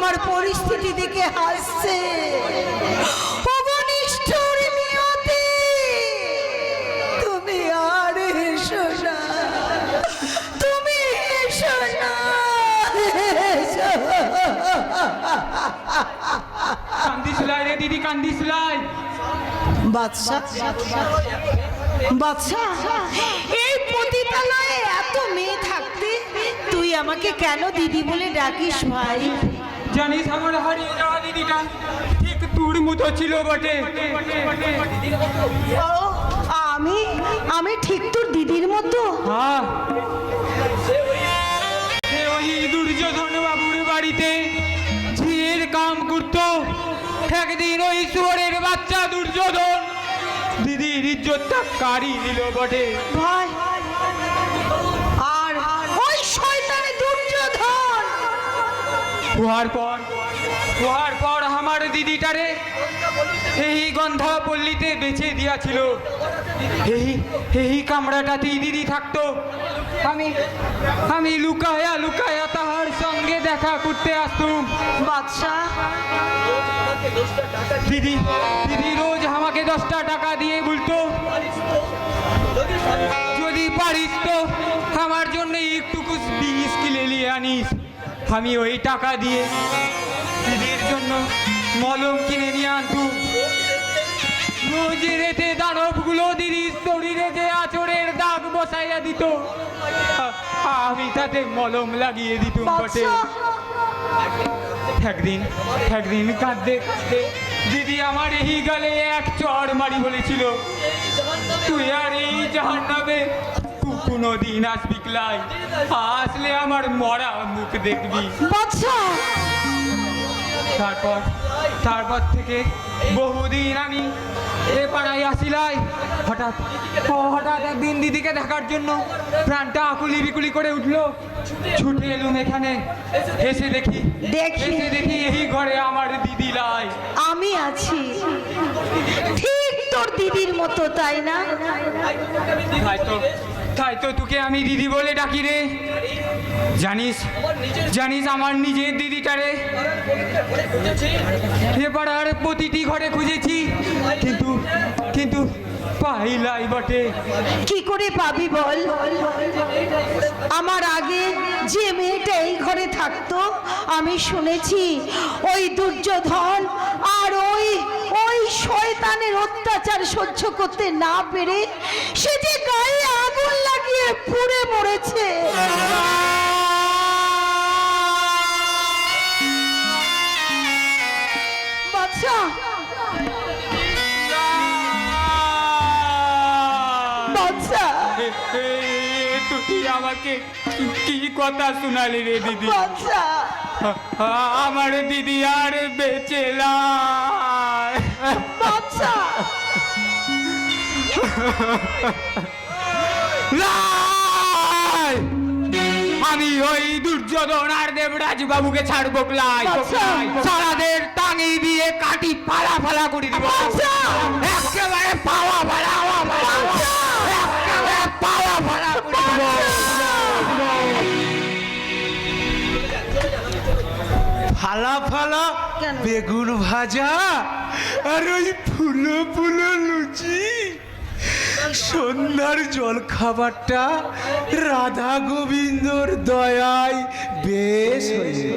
আমার পরিস্থিতি দেখে হাসছে। রে দিদি কান্দিসুলাই বাদশা বাদশা এই পতিতালয়ে এত মেয়ে থাকতে তুই আমাকে কেন দিদি বলে ডাকিস ভাই? জানিস আমার হারিয়ে যাওয়া দিদিটা। ঠিক তোর মতো ছিল বটে। আমি আমি ঠিক তোর দিদির মতো? হ্যাঁ। ওই দুর্যোধন বাবুর বাড়িতে ঝিয়ের কাম করতো। একদিন ওই সুয়ারের বাচ্চা দুর্যোধন দিদির ইজ্জতটা কারি দিল বটে। ভাই আর ওই শয়তানে দুর্যোধন উহার পর উহার পর আমার দিদিটারে। এই গন্ধা পল্লীতে বেঁচে দিয়াছিল। এই এই কামড়াটাতেই দিদি থাকতো। আমি আমি লুকায়া লুকায়া তাহার সঙ্গে দেখা করতে আসতুম। বাদশাহ। দিদি দিদি রোজ আমাকে দশটা টাকা দিয়ে বলতো যদি পারিস তো আমার জন্য একটুকু বিষ কিনে নিয়ে আনিস। আমি ওই টাকা দিয়ে দিদির জন্য মলম কিনে নিয়ে আনতুম রোজ রেতে দানবগুলো দিদির শরীরে যে আচরের দাগ বসাইয়া দিত। আমি তাতে মলম লাগিয়ে দিতুম বটে। একদিন একদিন কাঁদতে কাঁদতে দিদি আমার এই গালে এক চড় মারি বলেছিল, তুই আর এই জাহান নামে কোনো দিন আসবি ক্লাই? আসলে আমার মরা মুখ দেখবি। তারপর তারপর থেকে বহুদিন আমি এ পাড়ায় আসিলাই হঠাৎ হঠাৎ একদিন দিদিকে দেখার জন্য প্রাণটা আকুলি বিকুলি করে উঠল। ছুটে এলুম এখানে। এসে দেখি দেখি। এসে দেখি এই ঘরে আমার দিদি লাই। আমি আছি। তোর দিদির মতো, তাই না? তাই তো তাই তো তোকে আমি দিদি বলে ডাকি রে। জানিস জানিস আমার নিজের দিদিটারে এ পাড়ার প্রতিটি ঘরে খুঁজেছি, কিন্তু কিন্তু পাইলাই বটে। কি করে পাবি বল? আমার আগে যে মেয়েটা এই ঘরে থাকতো, আমি শুনেছি ওই দুর্যোধন আর ওই ওই শয়তানের অত্যাচার সহ্য করতে না পেরে সে যে তুই আমাকে কি- কি কথা শোনালি রে দিদি আমার দিদি আর বেঁচে! আমি ওই দুর্যোধন আর দেবরাজ বাবুকে ছাড়বো ক্লাই। সারাদের কাটি ফালা ফালা করে দিব। একেবারে পাওয়া ফালা ফালা একেবারে পাওয়া ফালা করে দিব। ফালা ফালা বেগুন ভাজা আর ওই ফুলো ফুলো লুচি। সন্ধ্যার জল খাবারটা রাধা গোবিন্দর দয়ায় বেশ হয়েছে।